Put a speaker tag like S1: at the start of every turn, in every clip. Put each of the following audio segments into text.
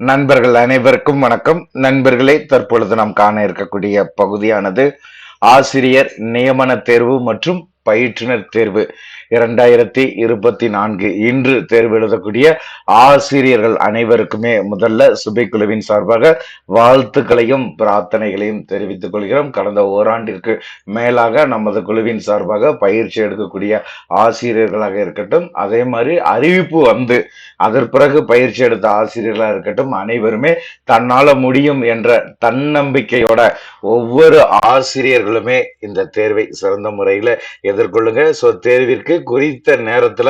S1: நண்பர்கள் அனைவருக்கும் வணக்கம். நண்பர்களே தற்பொழுது நாம் காண இருக்கக்கூடிய பகுதியானது ஆசிரியர் நியமன தேர்வு மற்றும் பயிற்றுனர் தேர்வு. இரண்டாயிரத்தி இருபத்தி நான்கு இன்று தேர்வு எழுதக்கூடிய ஆசிரியர்கள் அனைவருக்குமே முதல்ல சுபைக்குழுவின் சார்பாக வாழ்த்துக்களையும் பிரார்த்தனைகளையும் தெரிவித்துக் கொள்கிறோம். கடந்த ஓராண்டிற்கு மேலாக நமது குழுவின் சார்பாக பயிற்சி எடுக்கக்கூடிய ஆசிரியர்களாக இருக்கட்டும் அதே மாதிரி அறிவிப்பு வந்து அதற்கு பிறகு பயிற்சி எடுத்த ஆசிரியர்களாக இருக்கட்டும் அனைவருமே தன்னால முடியும் என்ற தன்னம்பிக்கையோட ஒவ்வொரு ஆசிரியர்களுமே இந்த தேர்வை சிறந்த முறையில் எதிர்கொள்ளுங்க. ஸோ தேர்விற்கு குறித்த நேரத்துல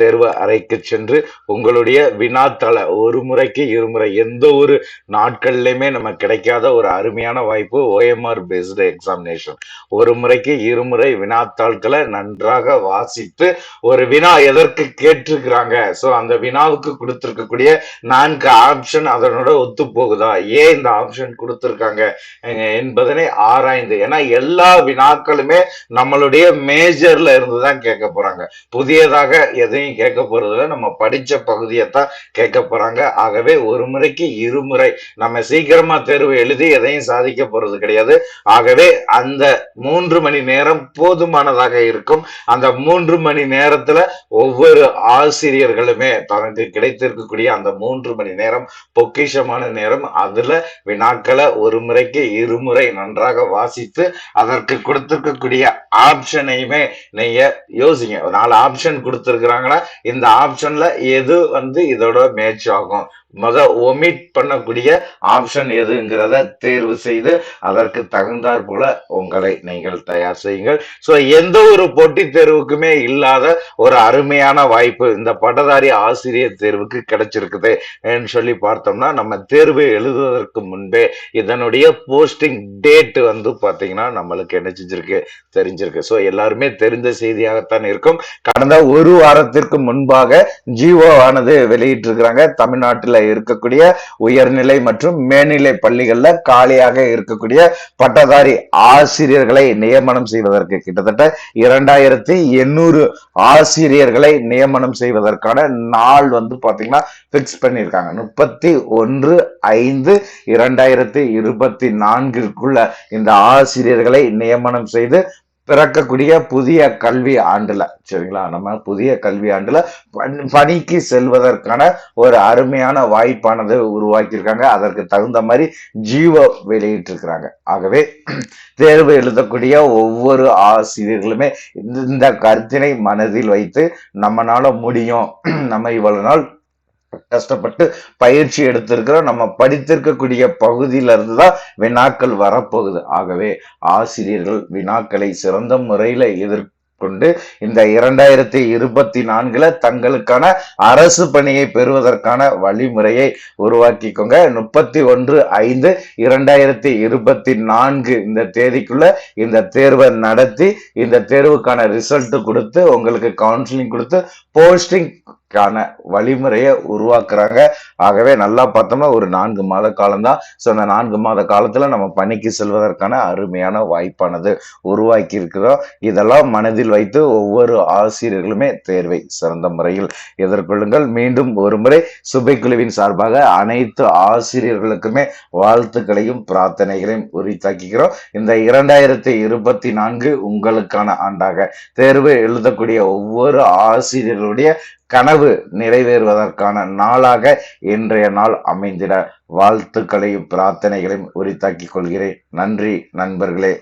S1: தேர்வு அறைக்கு சென்று உங்களுடைய வினாத்தாள ஒரு முறைக்கு இருமுறை எந்த ஒரு நாட்கள்லையுமே நம்ம கிடைக்காத ஒரு அருமையான வாய்ப்பு ஓஎம்ஆர் பேஸ்டு எக்ஸாமினேஷன் ஒரு முறைக்கு இருமுறை வினாத்தாள்களை நன்றாக வாசித்து ஒரு வினா எதற்கு கேட்டிருக்கிறாங்க? ஸோ அந்த வினாவுக்கு கொடுத்துருக்கக்கூடிய நான்கு ஆப்ஷன் அதனோட ஒத்து போகுதா? ஏன் இந்த ஆப்ஷன் கொடுத்துருக்காங்க? என்பதனை ஆராய்ந்து ஏன்னா எல்லா வினாக்களுமே நம்மளுடைய மேஜர்ல இருந்து தான் கேட்க போறாங்க. புதியதாக எதையும் கேட்க போறதுல நம்ம படிச்ச பகுதியை தான் கேட்க போறாங்க. ஆகவே ஒரு முறைக்கு இருமுறை நம்ம சீக்கிரமா தேர்வு எழுதி எதையும் சாதிக்க போறது கிடையாது. ஆகவே அந்த மூன்று மணி நேரம் போதுமானதாக இருக்கும். அந்த மூன்று மணி நேரத்துல ஒவ்வொரு ஆசிரியர்களுமே தனக்கு கிடைத்திருக்கக்கூடிய அந்த மூன்று மணி நேரம் பொக்கிஷமான நேரம். அதுல வினாக்களை ஒரு முறைக்கு இருமுறை நன்றாக வாசித்து அதற்கு கொடுத்திருக்கக்கூடிய ஆப்ஷனையுமே நீங்க யோசிங்க. நாலு ஆப்ஷன் கொடுத்துருக்குறாங்களா? இந்த ஆப்ஷன்ல எது வந்து இதோட மேட்ச் ஆகும்? முத ஒமிட் பண்ணக்கூடிய ஆப்ஷன் எதுங்கிறத தேர்வு செய்து அதற்கு தகுந்தாற் போல உங்களை நீங்கள் தயார் செய்யுங்கள். ஸோ எந்த ஒரு போட்டித் தேர்வுக்குமே இல்லாத ஒரு அருமையான வாய்ப்பு இந்த பட்டதாரி ஆசிரியர் தேர்வுக்கு கிடைச்சிருக்குது சொல்லி பார்த்தோம்னா நம்ம தேர்வு எழுதுவதற்கு முன்பே இதனுடைய போஸ்டிங் டேட் வந்து பாத்தீங்கன்னா நம்மளுக்கு என்ன செஞ்சிருக்கு? தெரிஞ்சிருக்கு. ஸோ எல்லாருமே தெரிந்த செய்தியாகத்தான் இருக்கும். கடந்த ஒரு வாரத்திற்கு முன்பாக ஜியோ ஆனது வெளியிட்டிருக்கிறாங்க. தமிழ்நாட்டில் இருக்கக்கூடிய உயர்நிலை மற்றும் மேல்நிலை பள்ளிகள்ல காலியாக இருக்கக்கூடிய பட்டதாரி ஆசிரியர்களை நியமனம் செய்வதற்கு கிட்டத்தட்ட இரண்டாயிரத்தி எண்ணூறு ஆசிரியர்களை நியமனம் செய்வதற்கான நாள் வந்து பாத்தீங்கன்னா பிக்ஸ் பண்ணியிருக்காங்க. முப்பத்தி ஒன்று ஐந்து இரண்டாயிரத்தி இருபத்தி நான்கிற்குள்ள இந்த ஆசிரியர்களை நியமனம் செய்து பிறக்கக்கூடிய புதிய கல்வி ஆண்டுல சரிங்களா? நம்ம புதிய கல்வி ஆண்டுல பணி- பணிக்கு செல்வதற்கான ஒரு அருமையான வாய்ப்பானது உருவாக்கியிருக்காங்க. அதற்கு தகுந்த மாதிரி ஜீவோ வெளியிட்டிருக்கிறாங்க. ஆகவே தேர்வு எழுதக்கூடிய ஒவ்வொரு ஆசிரியர்களுமே இந்த- இந்த கருத்தினை மனதில் வைத்து நம்மனால முடியும். நம்ம இவ்வளவு நாள் கஷ்டப்பட்டு பயிற்சி எடுத்திருக்கிறோம் நம்ம படித்திருக்கக்கூடிய பகுதியில இருந்து தான் வினாக்கள் வரப்போகுது. ஆகவே ஆசிரியர்கள் வினாக்களை சிறந்த முறையில எதிர்கொண்டு இந்த இரண்டாயிரத்தி இருபத்தி நான்குல தங்களுக்கான அரசு பணியை பெறுவதற்கான வழிமுறையை உருவாக்கிக்கோங்க. முப்பத்தி ஒன்று ஐந்து இரண்டாயிரத்தி இருபத்தி நான்கு இந்த தேதிக்குள்ள இந்த தேர்வை நடத்தி இந்த தேர்வுக்கான ரிசல்ட் கொடுத்து உங்களுக்கு கவுன்சிலிங் கொடுத்து போஸ்டிங் கான வழிமுறையை உருவாக்குறாங்க. ஆகவே நல்லா பார்த்தோம்னா ஒரு நான்கு மாத காலம்தான். ஸோ அந்த நான்கு மாத காலத்தில் நம்ம பணிக்கு செல்வதற்கான அருமையான வாய்ப்பானது உருவாக்கி இருக்கிறோம் இதெல்லாம் மனதில் வைத்து ஒவ்வொரு ஆசிரியர்களுமே தேர்வை சிறந்த முறையில் எதிர்கொள்ளுங்கள். மீண்டும் ஒரு முறை சுபைக்குழுவின் சார்பாக அனைத்து ஆசிரியர்களுக்குமே வாழ்த்துக்களையும் பிரார்த்தனைகளையும் உரித்தாக்கிக்கிறோம் இந்த இரண்டாயிரத்தி இருபத்தி நான்கு உங்களுக்கான ஆண்டாக தேர்வு எழுதக்கூடிய ஒவ்வொரு ஆசிரியர்களுடைய கனவு கனவு நிறைவேறுவதற்கான நாளாக இன்றைய நாள் அமைந்திட வாழ்த்துக்களையும் பிரார்த்தனைகளையும் உரித்தாக்கிக் கொள்கிறேன். நன்றி நண்பர்களே.